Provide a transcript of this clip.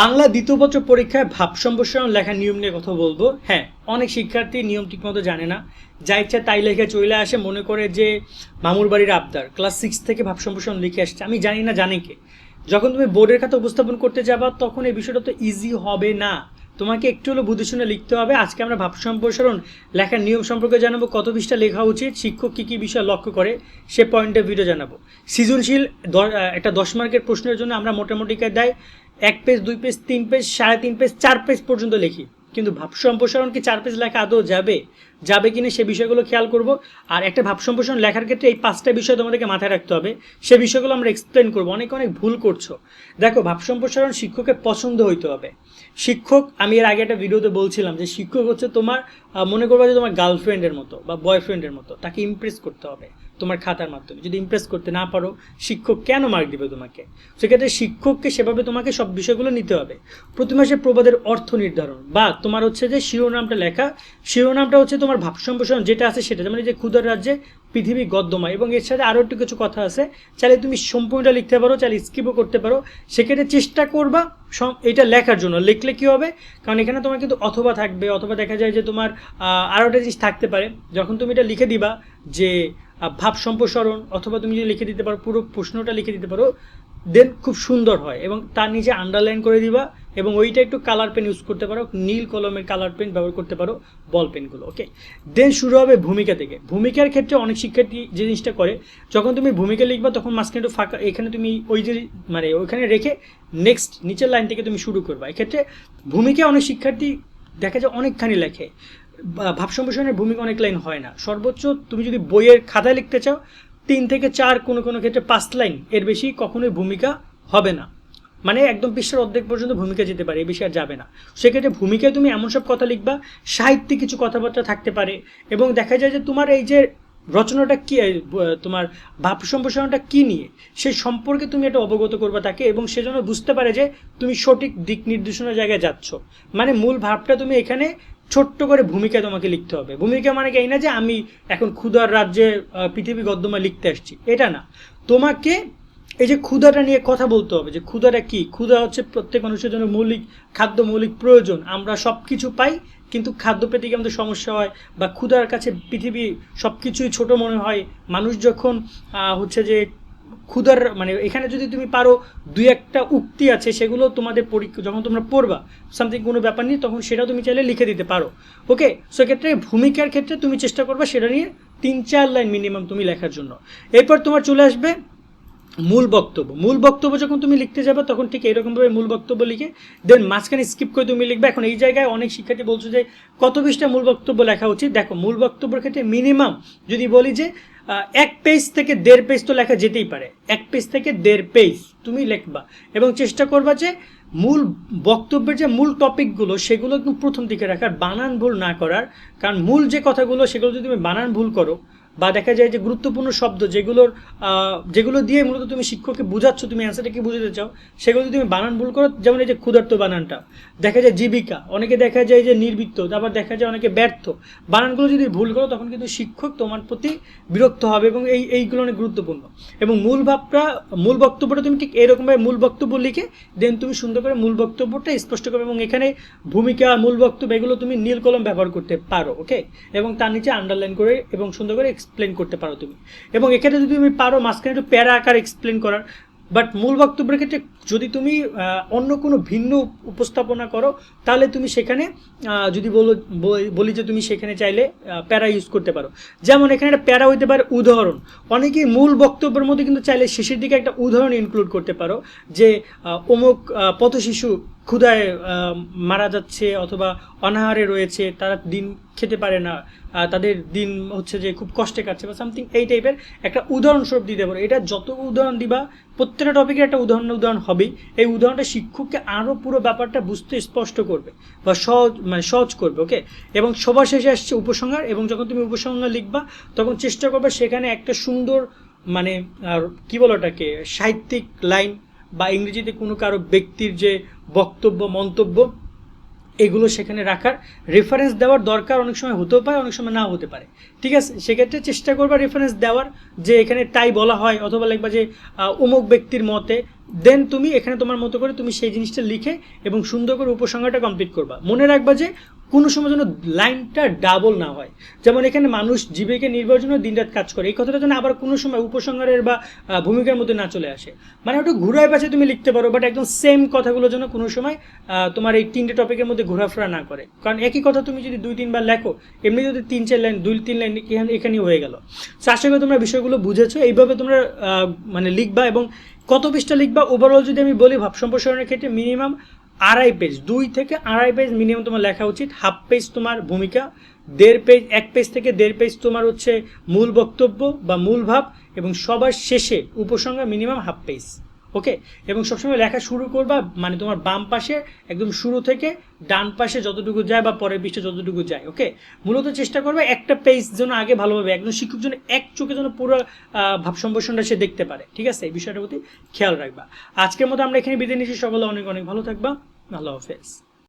বাংলা দ্বিতীয় বছর পরীক্ষায় ভাব সম্প্রসারণ লেখার নিয়ম নিয়ে কথা বলব। হ্যাঁ অনেক শিক্ষার্থী নিয়ম ঠিকমতো জানে না। যা ইচ্ছা তাই লেখে চলে আসে। মনে করে যে মামুর বাড়ির আবদার। ক্লাস সিক্স থেকে ভাব সম্প্রসারণ লিখে আসছে। আমি জানি না, জানে কে। যখন তুমি বোর্ডের খাতা উপস্থাপন করতে যাবা, তখন এই বিষয়টা তো ইজি হবে না। তোমাকে একটু হলো বুঝে শুনে লিখতে হবে। আজকে আমরা ভাব সম্প্রসারণ লেখার নিয়ম সম্পর্কে জানাব। কত পৃষ্ঠা লেখা উচিত? শিক্ষক কী কী বিষয় লক্ষ্য করে? সে পয়েন্টে ভিডিও জানাব। সৃজনশীল একটা দশ মার্কের প্রশ্নের জন্য আমরা মোটামুটি দেয়? এক পেজ, দুই পেজ, তিন পেজ, সাড়ে তিন পেজ, চার পেজ পর্যন্ত লিখি। কিন্তু ভাব সম্প্রসারণ কি চার পেজ লেখা আদৌ যাবে? যাবে কিনা সে বিষয়গুলো খেয়াল করব। আর একটা ভাব সম্প্রসারণ লেখার ক্ষেত্রে এই পাঁচটা বিষয় তোমাদেরকে মাথায় রাখতে হবে। সে বিষয়গুলো আমরা এক্সপ্লেন করব। অনেক অনেক ভুল করছ। দেখো ভাব সম্প্রসারণ শিক্ষকের পছন্দ হইতে হবে। শিক্ষক, আমি এর আগে একটা ভিডিওতে বলছিলাম যে শিক্ষক হচ্ছে তোমার মনে করবা যে তোমার গার্লফ্রেন্ডের মতো বা বয়ফ্রেন্ডের মতো। তাকে ইমপ্রেস করতে হবে। তোমার খাতার মাধ্যমে। যদি ইমপ্রেস করতে না পারো, শিক্ষক কেন মার্ক দিবে তোমাকে? সেক্ষেত্রে শিক্ষককে সেভাবে তোমাকে সব বিষয়গুলো নিতে হবে। প্রতি মাসে প্রবাদের অর্থ নির্ধারণ বা তোমার হচ্ছে যে শিরোনামটা লেখা, শিরোনামটা হচ্ছে তোমার ভাব সম্প্রসারণ যেটা আছে সেটা। যেমন যে ক্ষুদার রাজ্যে পৃথিবী গদ্যময় এবং এর সাথে আরও একটু কিছু কথা আছে। চাইলে তুমি সম্পূর্ণটা লিখতে পারো, চাইলে স্কিপও করতে পারো। সেক্ষেত্রে চেষ্টা করবা এটা লেখার জন্য। লিখলে কী হবে? কারণ এখানে তোমার কিন্তু অথবা থাকবে, অথবা দেখা যায় যে তোমার আরও একটা জিনিস থাকতে পারে। যখন তুমি এটা লিখে দিবা যে ভাব সম্প্রসারণ অথবা তুমি যদি লিখে দিতে পারো, পুরো প্রশ্নটা লিখে দিতে পারো দেন খুব সুন্দর হয় এবং তার নিচে আন্ডারলাইন করে দিবা এবং ওইটা একটু কালার পেন ইউজ করতে পারো, নীল কলমের কালার পেন ব্যবহার করতে পারো বল পেনগুলো ওকে দেন শুরু হবে ভূমিকা থেকে। ভূমিকার ক্ষেত্রে অনেক শিক্ষার্থী জিনিসটা করে, যখন তুমি ভূমিকা লিখবা তখন মাঝখানে একটু ফাঁকা, এখানে তুমি ওই যে মানে ওইখানে রেখে নেক্সট নিচের লাইন থেকে তুমি শুরু করবা। এক্ষেত্রে ভূমিকা অনেক শিক্ষার্থী দেখা যায় অনেকখানি লেখে। ভাব সম্প্রসারণের ভূমিকা অনেক লাইন হয় না। সর্বোচ্চ তুমি যদি বইয়ের খাতায় লিখতে চাও, তিন থেকে চার কোনো কোনো ক্ষেত্রে পাঁচ লাইন এর বেশি কখনোই ভূমিকা হবে না। মানে একদম পৃষ্ঠার অর্ধেক পর্যন্ত ভূমিকা যেতে পারে, এ বেশি আর যাবে না। সেক্ষেত্রে ভূমিকায় তুমি এমন সব কথা লিখবা, সাহিত্যিক কিছু কথাবার্তা থাকতে পারে এবং দেখা যায় যে তোমার এই যে রচনাটা কি তোমার ভাব সম্প্রসারণটা কি নিয়ে সেই সম্পর্কে তুমি এটা অবগত করবা তাকে এবং সেজন্য বুঝতে পারে যে তুমি সঠিক দিক নির্দেশনার জায়গায় যাচ্ছ। মানে মূল ভাবটা তুমি এখানে ছোট্ট করে ভূমিকা তোমাকে লিখতে হবে। ভূমিকা মানে কি? এই না যে আমি এখন ক্ষুধার রাজ্যে পৃথিবী গদ্যমা লিখতে আসছি। এটা না। তোমাকে এই যে ক্ষুদাটা নিয়ে কথা বলতে হবে, যে ক্ষুদাটা কি? ক্ষুদা হচ্ছে প্রত্যেক মানুষের জন্য মৌলিক, খাদ্য মৌলিক প্রয়োজন। আমরা সব কিছু পাই, কিন্তু খাদ্য পেতে গিয়ে আমাদের সমস্যা হয় বা ক্ষুধার কাছে পৃথিবী সব কিছুই ছোটো মনে হয়। মানুষ যখন হচ্ছে যে ক্ষুধার মানে এখানে যদি তুমি পারো দুই একটা উক্তি আছে, সেগুলো তোমাদের পরীক্ষা, যখন তোমরা পড়বা সামথিং কোনো ব্যাপার নেই, তখন সেটাও তুমি চাইলে লিখে দিতে পারো। ওকে সেক্ষেত্রে ভূমিকার ক্ষেত্রে তুমি চেষ্টা করবে সেটা নিয়ে তিন চার লাইন মিনিমাম তুমি লেখার জন্য। এরপর তোমার চলে আসবে মূল বক্তব্য। মূল বক্তব্য যখন তুমি লিখতে যাবে, তখন ঠিক এরকমভাবে মূল বক্তব্য লিখে দেন মাঝখানে স্কিপ করে তুমি লিখবে। এখন এই জায়গায় অনেক শিক্ষার্থী বলছো যে, কত পৃষ্ঠা মূল বক্তব্য লেখা উচিত? দেখো, মূল বক্তব্যের ক্ষেত্রে মিনিমাম যদি বলি যে এক পেজ থেকে দেড় পেজ তো লেখা যেতেই পারে। এক পেজ থেকে দেড় পেজ তুমি লেখবা। এবং চেষ্টা করবা যে মূল বক্তব্যের যে মূল টপিকগুলো সেগুলো একদম প্রথম দিকে রাখার, বানান ভুল না করার। কারণ মূল যে কথাগুলো, সেগুলো যদি তুমি বানান ভুল করো বা দেখা যায় যে গুরুত্বপূর্ণ শব্দ যেগুলোর যেগুলো দিয়ে মূলত তুমি শিক্ষককে বোঝাচ্ছ, তুমি অ্যান্সারটা কি বুঝতে চাও, সেগুলো যদি তুমি বানান ভুল করো, যেমন এই যে ক্ষুধার্ত বানানটা, দেখা যায় জীবিকা, অনেকে দেখা যায় যে নির্বৃত্ত, তারপর দেখা যায় অনেকে ব্যর্থ, বানানগুলো যদি ভুল করো, তখন কিন্তু শিক্ষক তোমার প্রতি বিরক্ত হবে এবং এই, এইগুলো অনেক গুরুত্বপূর্ণ। এবং মূল ভাবটা, মূল বক্তব্যটা তুমি ঠিক এরকমভাবে মূল বক্তব্য লিখে দেন তুমি সুন্দর করে মূল বক্তব্যটা স্পষ্ট করবে এবং এখানে ভূমিকা, মূল বক্তব্য, এগুলো তুমি নীল কলম ব্যবহার করতে পারো ওকে এবং তার নিচে আন্ডারলাইন করে এবং সুন্দর করে এক্সপ্লেন করতে পারো তুমি। এবং এখানে যদি তুমি পারো মাঝখানে একটু প্যারা আকার এক্সপ্লেন করার বাট মূল বক্তব্যের ক্ষেত্রে যদি তুমি অন্য কোনো ভিন্ন উপস্থাপনা করো, তাহলে তুমি সেখানে যদি বলো, বল- যে তুমি সেখানে চাইলে প্যারা ইউজ করতে পারো। যেমন এখানে একটা প্যারা হইতে পারে উদাহরণ। অনেকেই মূল বক্তব্যের মধ্যে কিন্তু চাইলে শেষের দিকে একটা উদাহরণ ইনক্লুড করতে পারো, যে অমুক পথশিশু ক্ষুধায় মারা যাচ্ছে অথবা অনাহারে রয়েছে, তারা দিন খেতে পারে না তাদের দিন হচ্ছে যে খুব কষ্টে কাটছে বা সামথিং এই টাইপের একটা উদাহরণস্বরূপ দিতে পারো। এটা যত উদাহরণ দিবা, প্রত্যেকটা টপিকের একটা উদাহরণ উদাহরণ হবেই। এই উদাহরণটা শিক্ষককে আরও পুরো ব্যাপারটা বুঝতে স্পষ্ট করবে বা সহজ মানে সহজ করবে ওকে এবং সবার শেষে আসছে উপসংহার এবং যখন তুমি উপসংহার লিখবা, তখন চেষ্টা করবে সেখানে একটা সুন্দর মানে আর কি বলো ওটাকে, সাহিত্যিক লাইন বা ইংরেজিতে কোনো কারও ব্যক্তির যে বক্তব্য, মন্তব্য, এগুলো সেখানে রাখার রেফারেন্স দেওয়ার দরকার অনেক সময় হতেও পারে, অনেক সময় নাও হতে পারে। ঠিক আছে? সেক্ষেত্রে চেষ্টা করবা রেফারেন্স দেওয়ার যে এখানে তাই বলা হয় অথবা লিখবা যে অমুক ব্যক্তির মতে। দেন তুমি এখানে তোমার মতো করে তুমি সেই জিনিসটা লিখে এবং সুন্দর করে উপসংহারটা কমপ্লিট করবা। মনে রাখবা যে কোনো সময় যেন লাইনটা ডাবল না হয়। যেমন এখানে মানুষ জীবিকা নির্বাহের জন্য দিনরাত কাজ করে, এই কথাটা যেন আবার কোনো সময় উপসংহারের বা ভূমিকার মধ্যে না চলে আসে। মানে ওটা ঘুরায় পাশে তুমি লিখতে পারো বাট একদম সেম কথাগুলো যেন কোনো সময় তোমার এই তিনটে টপিকের মধ্যে ঘোরাফেরা না করে। কারণ একই কথা তুমি যদি দুই, তিনবার লেখো, এমনি যদি তিন, চার লাইন, দুই, তিন লাইন এখানে, এখানেই হয়ে গেল। তো আশা করি তোমরা বিষয়গুলো বুঝেছ। এইভাবে তোমরা মানে লিখবা এবং কত পৃষ্ঠা লিখবা? ওভারঅল যদি আমি বলি ভাব সম্প্রসারণের ক্ষেত্রে মিনিমাম আড়াই পেজ দুই থেকে আড়াই পেজ মিনিমাম তোমার লেখা উচিত হাফ পেজ তোমার ভূমিকা, দেড় পেজ এক পেজ থেকে দেড় পেজ তোমার হচ্ছে মূল বক্তব্য বা মূল ভাব এবং সবার শেষে উপসংহার মিনিমাম হাফ পেজ ওকে? এবং সবসময় লেখা শুরু করবা মানে তোমার বাম পাশে, একদম শুরু থেকে ডান পাশে যতটুকু যায় বা পরের পৃষ্ঠে যতটুকু যায়, ওকে? মূলত চেষ্টা করবে একটা পেজ যেন আগে ভালোভাবে একজন শিক্ষক যেন এক চোখে যেন পুরো ভাব সম্ভাষণটা সে দেখতে পারে, ঠিক আছে? এই বিষয়টার প্রতি খেয়াল রাখবা। আজকের মতো আমরা এখানে বিদায় নিচ্ছি। সকলে অনেক অনেক ভালো থাকবা। ভালো হাফেজ।